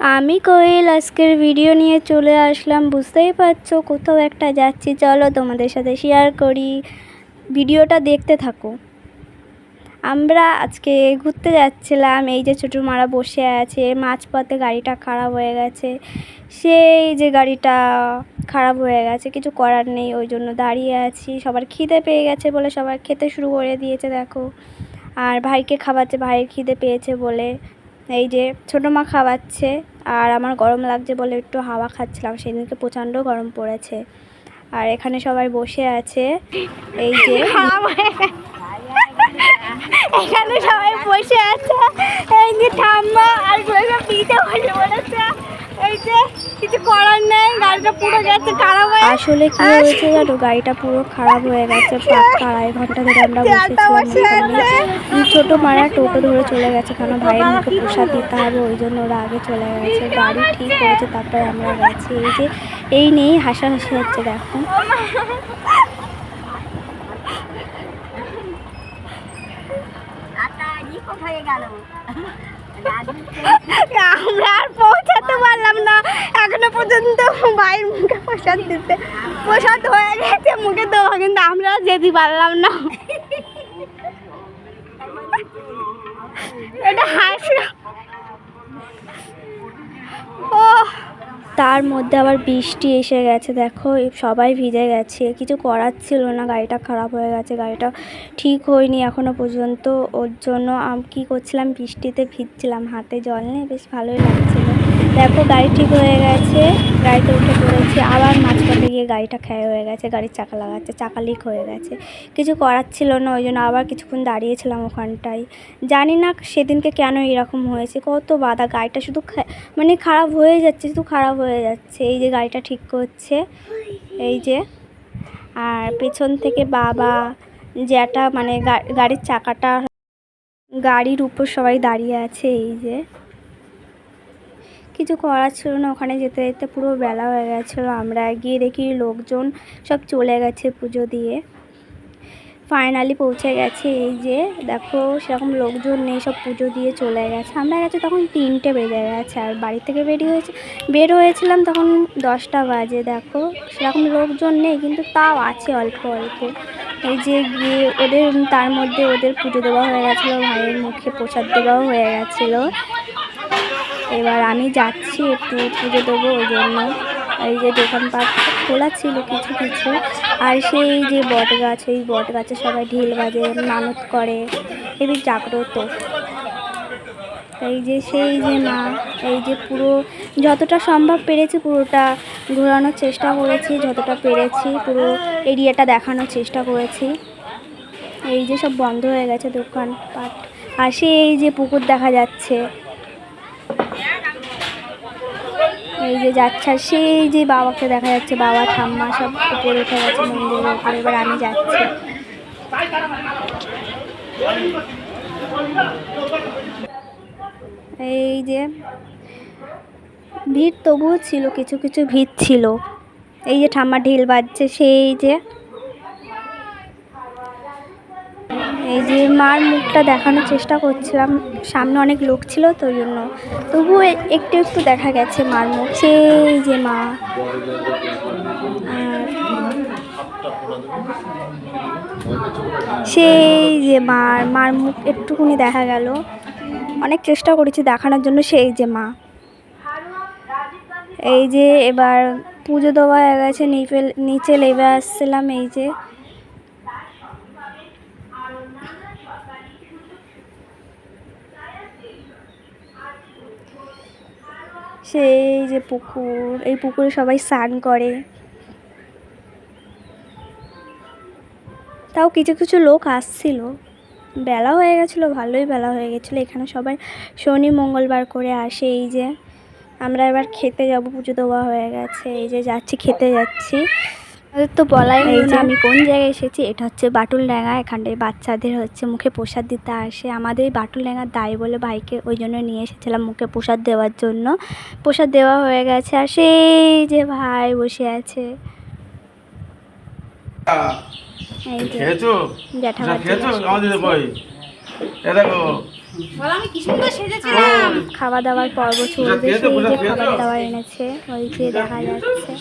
আমি কোয়েল, আজকের ভিডিও নিয়ে চলে আসলাম। বুঝতেই পারছ, কোথাও একটা যাচ্ছি। চলো তোমাদের সাথে শেয়ার করি। ভিডিওটা দেখতে থাকো। আমরা আজকে ঘুরতে যাচ্ছিলাম। এই যে ছোটো মারা বসে আছে। মাঝপথে গাড়িটা খারাপ হয়ে গেছে। সেই যে গাড়িটা খারাপ হয়ে গেছে। কিছু করার নেই, ওই জন্য দাঁড়িয়ে আছি। সবার খিদে পেয়ে গেছে বলে সবার খেতে শুরু করে দিয়েছে, দেখো। আর ভাইকে খাওয়াচ্ছে, ভাইয়ের খিদে পেয়েছে বলে। এই যে ছোট মা খাওয়াচ্ছে আর আমার গরম লাগছে বলে একটু হাওয়া খাচ্ছিলাম, সেদিনকে প্রচণ্ড গরম পড়েছে। আর এখানে সবাই বসে আছে, এই যে এখানে সবাই বসে আছে, এই যে ঠাম্মা আর বলেছে আসলে কি হয়েছে জানো? গাড়িটা পুরো খারাপ হয়ে গেছে আড়াই ঘণ্টা ধরে আমরা বসেছিলাম। ছোট মারা টোটো ধরে চলে গেছে কারণ ভাইয়ের মুখে প্রসাদ দিতে হবে ওই জন্য ওরা আগে চলে গেছে। গাড়ি ঠিক হয়েছে তারপরে আমরা গেছি। এই যে এই নিয়েই হাসাহাসি হচ্ছে দেখো। আমরা আর পৌঁছাতে পারলাম না এখনও পর্যন্ত ভাইয়ের মুখে প্রসাদ দিতে। প্রসাদ হয়ে গেছে, মুখে দেওয়া কিন্তু আমরা যেতে পারলাম না। এটা হাসি। ও। তার মধ্যে আবার বৃষ্টি এসে গেছে, দেখো, সবাই ভিজে গেছে। কিছু করার ছিল না, গাড়িটা খারাপ হয়ে গেছে, গাড়িটা ঠিক হয়নি এখনও পর্যন্ত। ওর জন্য আমি কী করছিলাম, বৃষ্টিতে ভিজছিলাম, হাতে জল নেই বেশ ভালোই লাগছিল। দেখো, গাড়ি ঠিক হয়ে গেছে। গাড়িতে উঠে পড়েছে। আবার মাঝপথে গিয়ে গাড়িটা খেয়ে হয়ে গেছে, গাড়ির চাকা লাগাচ্ছে, চাকা লিক হয়ে গেছে। কিছু করার ছিল না, ওই জন্য আবার কিছুক্ষণ দাঁড়িয়েছিলাম ওখানটায়। জানি না সেদিনকে কেন এরকম হয়েছে। কত বাধা, গাড়িটা শুধু মানে খারাপ হয়ে যাচ্ছে, শুধু খারাপ হয়ে যাচ্ছে। এই যে গাড়িটা ঠিক করছে, এই যে। আর পেছন থেকে বাবা যেটা মানে গাড়ির চাকাটা, গাড়ির উপর সবাই দাঁড়িয়ে আছে, এই যে। কিছু করার ছিল না, ওখানে যেতে যেতে পুরো বেলা হয়ে গেছিল। আমরা গিয়ে দেখি লোকজন সব চলে গেছে পুজো দিয়ে। ফাইনালি পৌঁছে গেছে এই যে, দেখো সেরকম লোকজন নেই, সব পুজো দিয়ে চলে গেছে। আমরা গেছে তখন তিনটে বেজে গেছে, আর বাড়ি থেকে বেরিয়ে হয়েছে বের হয়েছিলাম তখন দশটা বাজে, দেখো। সেরকম লোকজন নেই, কিন্তু তাও আছে অল্প অল্প। এই যে গিয়ে ওদের, তার মধ্যে ওদের পুজো দেওয়া হয়ে গেছিল, ভাইয়ের মুখে প্রসাদ দেওয়াও হয়ে গেছিল। এবার আমি যাচ্ছি একটু পুজো দেবো ওই জন্য। এই যে দোকানপাট খোলা ছিল কিছু কিছু। আর সেই যে বট গাছ ওই বট গাছে সবাই ঢিল বাজে মানত করে। এবি জাগ্রত। এই যে সেই যে মা, এই যে পুরো যতটা সম্ভব পেরেছি পুরোটা ঘোরানোর চেষ্টা করেছি, যতটা পেরেছি পুরো এরিয়াটা দেখানোর চেষ্টা করেছি। এই যে সব বন্ধ হয়ে গেছে দোকানপাট। আর সেই যে পুকুর দেখা যাচ্ছে এই যে যাচ্ছে, সেই যে বাবাকে দেখা যাচ্ছে, বাবা, ঠাম্মা সব উপরে উঠে গেছে মন্দিরের উপরে, এবার আমি যাচ্ছি। এই যে ভিড় তবুও ছিল, কিছু কিছু ভিড় ছিল। এই যে ঠাম্মা ঢিল বাজছে, সেই যে এই যে মার মুখটা দেখানোর চেষ্টা করছিলাম, সামনে অনেক লোক ছিল তো ওই জন্য। তবুও একটু একটু দেখা গেছে মার মুখ। সেই যে মা। সেই যে মার মার মুখ একটুখানি দেখা গেল। অনেক চেষ্টা করেছি দেখানোর জন্য সেই যে মা। এই যে এবার পুজো দেওয়া গেছে নিচে নিচে লেবে আসছিলাম এই যে। সেই যে পুকুর, এই পুকুরে সবাই স্নান করে। তাও কিছু কিছু লোক আসছিল। বেলা হয়ে গেছিল, ভালোই বেলা হয়ে গেছিল। এখানে সবাই শনি মঙ্গলবার করে আসে। এই যে আমরা এবার খেতে যাব, পুজো দেওয়া হয়ে গেছে। এই যে যাচ্ছি, খেতে যাচ্ছি। আমাদের তো বলাই এই যে আমি কোন জায়গায় এসেছি এটা হচ্ছে বাটুল বাটুলডাঙ্গা এখানটায় বাচ্চাদের হচ্ছে মুখে প্রসাদ দিতে আসে। আমাদের এই বাটুলডাঙ্গার দায় বলে ভাইকে ওই জন্য নিয়ে এসেছিলাম মুখে প্রসাদ দেওয়ার জন্য। প্রসাদ দেওয়া হয়ে গেছে আর সেই যে ভাই বসে আছে। খাওয়া দাওয়ার পর্ব চলবে সেই যে খাবার দাবার এনেছে ওই যে দেখা যাচ্ছে।